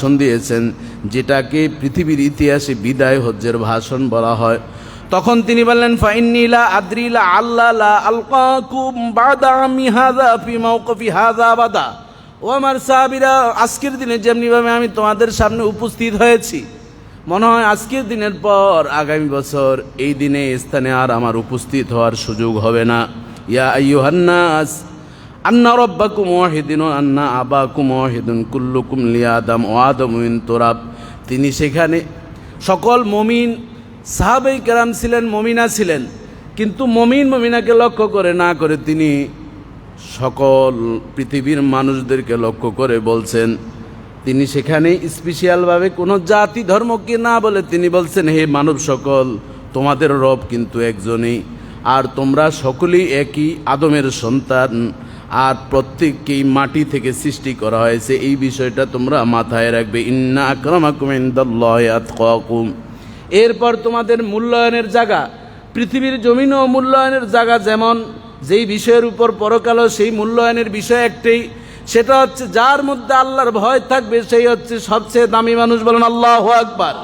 ভাষণ দিয়েছেন, যেটাকে পৃথিবীর ইতিহাসে বিদায় হজ্জের ভাষণ বলা হয়। তখন তিনি বললেন ফাইন্নিলা আদ্রিলা আল্লাহ আলকাকুম বাদা আমি হাদা ফি মাওকফি হাদা বাদা। ও আমার সাহাবীরা, আজকের দিনে যেমনিভাবে আমি তোমাদের সামনে উপস্থিত হয়েছি, মনে হয় আজকের দিনের পর আগামী বছর এই দিনে স্থানে আর আমার উপস্থিত হওয়ার সুযোগ হবে না। ইয়া আইয়ুহান্নাস আন্না রব্বাকুম ওয়াহিদিন আন্না আবাকুম ওয়াহিদুন কুল্লুকুম লিয়াদাম ও আদমিন তোরাব। তিনি সেখানে সকল মমিন সাহাবেই কেরাম ছিলেন, মমিনা ছিলেন। কিন্তু মমিন, মমিনাকে লক্ষ্য করে, না করে তিনি সকল পৃথিবীর মানুষদেরকে লক্ষ্য করে বলছেন, তিনি সেখানে স্পেশালভাবে কোনো জাতি ধর্মকে না বলে তিনি বলছেন, হে মানব সকল, তোমাদের রব কিন্তু একজনই। আর তোমরা সকলেই একই আদমের সন্তান। আর প্রত্যেককেই মাটি থেকে সৃষ্টি করা হয়েছে। এই বিষয়টা তোমরা মাথায় রাখবে। ইন্না আক্রমাকুম এরপর তোমাদের মূল্যায়নের জায়গা। পৃথিবীর জমিন ও মূল্যায়নের জায়গা যেমন, যেই বিষয়ের উপর পরকালও সেই মূল্যায়নের বিষয় একটাই। সেটা হচ্ছে যার মধ্যে আল্লাহর ভয় থাকবে, সেই হচ্ছে সবচেয়ে দামি মানুষ বলেন আল্লাহ আকবার।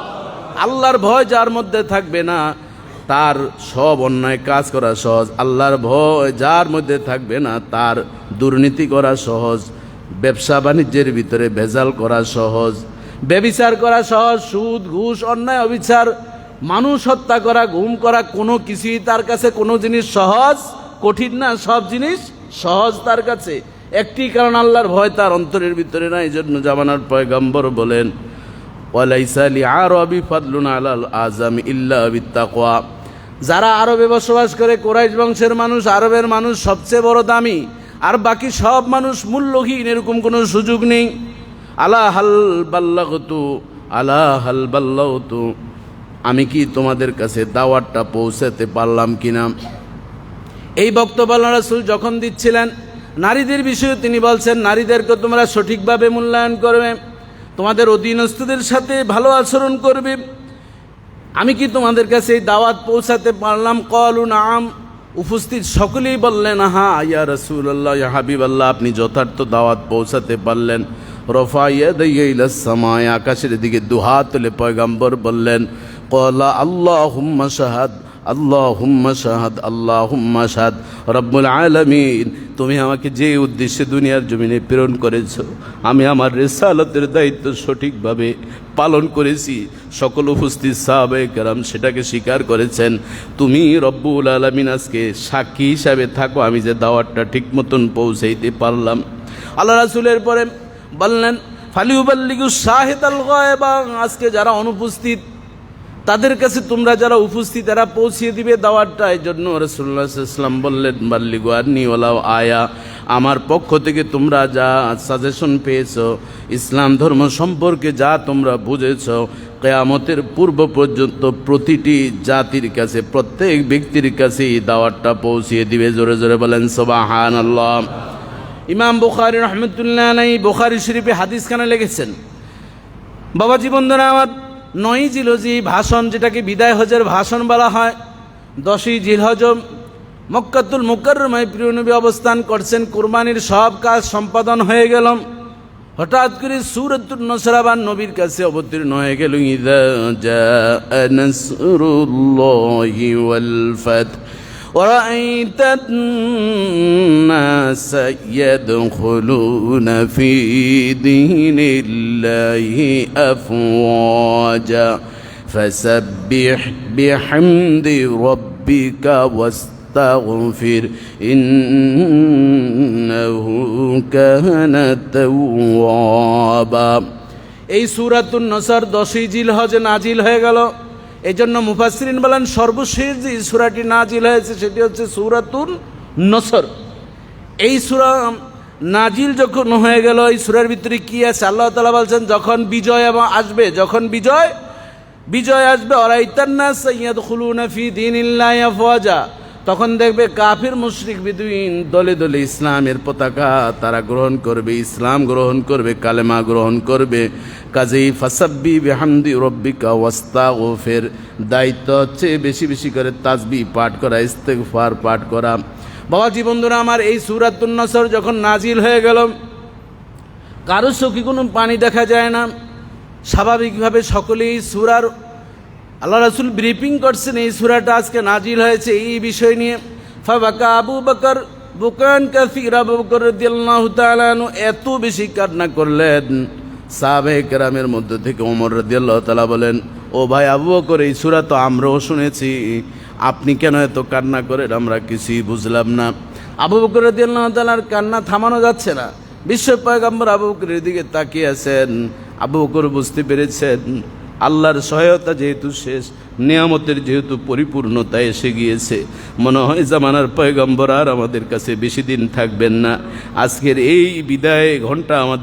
আল্লাহর ভয় যার মধ্যে থাকবে না। তার সব অন্যায় কাজ করা সহজ। আল্লাহর ভয় যার মধ্যে থাকবে না, তার দুর্নীতি করা সহজ। ব্যবসা বাণিজ্যের ভিতরে ভেজাল করা সহজ। ব্যবিচার করা সহজ, সুদ, ঘুষ, অন্যায়, অবিচার। মানুষ হত্যা করা গুম করা কোনো কিছুই তার কাছে কোনো জিনিস সহজ, কঠিন না, সব জিনিস সহজ তার কাছে। একটি কারণ আল্লাহর ভয় তার অন্তরের ভিতরে না এই জন্য জামানার পয়গম্বর বলেন ওয়ালাইসালি আর আবি ফাদলুন আলাল আজাম ইল্লা বিত্তাকোয়া যারা আরবে বসবাস করে, কোরাইশ বংশের মানুষ, আরবের মানুষ সবচেয়ে বড় দামি। আর বাকি সব মানুষ মূল্যহীন, এরকম কোনো সুযোগ নেই। আলা হাল বাল্লাগতু, আলা হাল বাল্লাগতু। আমি কি তোমাদের কাছে দাওয়াতটা পৌঁছাতে পারলাম কিনা? এই বক্তব্য আল্লাহ রাসূল যখন দিচ্ছিলেন, নারীদের বিষয়ে তিনি বলছেন, নারীদেরকে তোমরা সঠিকভাবে মূল্যায়ন করবে, তোমাদের অধীনস্থদের সাথে ভালো আচরণ করবে আমি কি তোমাদের কাছে এই দাওয়াত পৌঁছাতে পারলাম? কলু নাম। উপস্থিত সকলেই বললেন, আহা আয়া রসুল্লাহ ইয়া হাবিব আল্লাহ আপনি যথার্থ দাওয়াত পৌঁছাতে পারলেন। রফা আকাশের দিকে দুহাত তুলে পয়গাম্বর বললেন, কলা আল্লাহ হুম্মা শাহাদ আল্লাহ হুম্মা শাহাদ শাহাদ, রব্বুল আলমিন। তুমি আমাকে যে উদ্দেশ্যে দুনিয়ার জমিনে প্রেরণ করেছ, আমি আমার রেসালতের দায়িত্ব সঠিকভাবে পালন করেছি। সকল উপস্থিত সাহাবে কেরাম সেটাকে স্বীকার করেছেন। তুমি রব্বুল আলমিন আজকে সাক্ষী হিসাবে থাকো, আমি যে দাওয়াতটা ঠিক মতন পৌঁছাইতে পারলাম। আল্লাহ রাসুলের পরে বললেন, ফালিউবাল্লিগু শাহেদ আল আজকে যারা অনুপস্থিত তাদের কাছে তোমরা যারা উপস্থিত, এরা পৌঁছিয়ে দিবে দাওয়াতটা। এই জন্য রসুল্লাহ ইসলাম বললেন, বাল্লিগু আর ওলাও আয়া। আমার পক্ষ থেকে তোমরা যা সাজেশন পেয়েছ, ইসলাম ধর্ম সম্পর্কে যা তোমরা বুঝেছ, কেয়ামতের পূর্ব পর্যন্ত প্রতিটি জাতির কাছে, প্রত্যেক ব্যক্তির কাছে এই দাওয়াতটা পৌঁছিয়ে দিবে। জোরে জোরে বলেন সোবাহান আল্লাহ ইমাম বুখারি রহমতুল্লাহ আলাই বুখারি শরীফে হাদিস খানে লেগেছেন বাবা জীবনধরা আমার নয়ই জিলজি ভাষণ যেটাকে বিদায় হজের ভাষণ বলা হয়, দশই জিলহজম মক্কাতুল মুকরমায় প্রিয় নবী অবস্থান করছেন, কুরবানির সব কাজ সম্পাদন হয়ে গেল। হঠাৎ করে সুরতুল নসরাবান নবীর কাছে অবতীর্ণ হয়ে গেল, ইদা জাআ নাসরুল্লাহি ওয়াল ফাতহ ورأيت الناس يدخلون في دين الله أفواجا فسبح بحمد ربك واستغفر إنه كان توابا এই সুরাতুন নসর দশই জিল হজে নাজিল হয়ে গেল এই জন্য মুফাসরিন বলেন সর্বশেষ যে সুরাটি নাজিল হয়েছে সেটি হচ্ছে সুরাতুন নসর। এই সুরা নাজিল যখন হয়ে গেল, এই সুরার ভিতরে কি আছে? আল্লাহ তালা বলছেন, যখন বিজয় এবং আসবে, যখন বিজয় বিজয় আসবে অরাইতান্না সৈয়দ খুলুনাফি দিন দিন আফওয়াজা। তখন দেখবে কাফির, মুশরিক, বিদুইন, দলে দলে ইসলামের পতাকা তারা গ্রহণ করবে, ইসলাম গ্রহণ করবে, কালেমা গ্রহণ করবে। কাজেই ফাসাব্বি বেহামদি রব্বিকা ওয়াস্তা ও ফের দায়িত্ব হচ্ছে বেশি বেশি করে তাজবি পাঠ করা, ইস্তেগফার পাঠ করা। বাবাজি, বন্ধুরা, আমার এই সুরাতুন্নসর যখন নাজিল হয়ে গেল, কারও চোখে কোনো পানি দেখা যায় না। স্বাভাবিকভাবে সকলেই সুরার আল্লাহ রাসুল ব্রিফিং করছেন এই সুরাটা আজকে নাজিল হয়েছে এই বিষয় নিয়ে। ফাবাকা আবু বকর বুকান কাসির, আবু বকর রাদিয়াল্লাহু তাআলা এত বেশি কান্না করলেন। সাহাবে কেরামের মধ্যে থেকে ওমর রাদিয়াল্লাহু তাআলা বলেন, ও ভাই আবু বকর, এই সূরা তো আমরাও শুনেছি। আপনি কেন এত কান্না করেন? আমরা কিছুই বুঝলাম না। আবু বকর রাদিয়াল্লাহু তাআলার কান্না থামানো যাচ্ছে না। বিশ্ব পয়গম্বর আবু বকরের দিকে তাকিয়ে আছেন। আবু বকর বুঝতে পেরেছেন আল্লাহর সহায়তা যেহেতু শেষ, নিয়ামতের যেহেতু পরিপূর্ণতা এসে গিয়েছে, মনে হয় জামানার পয়গম্বর আর আমাদের কাছে বেশি দিন থাকবেন না। আজকের এই বিদায়, ঘণ্টা আমাদের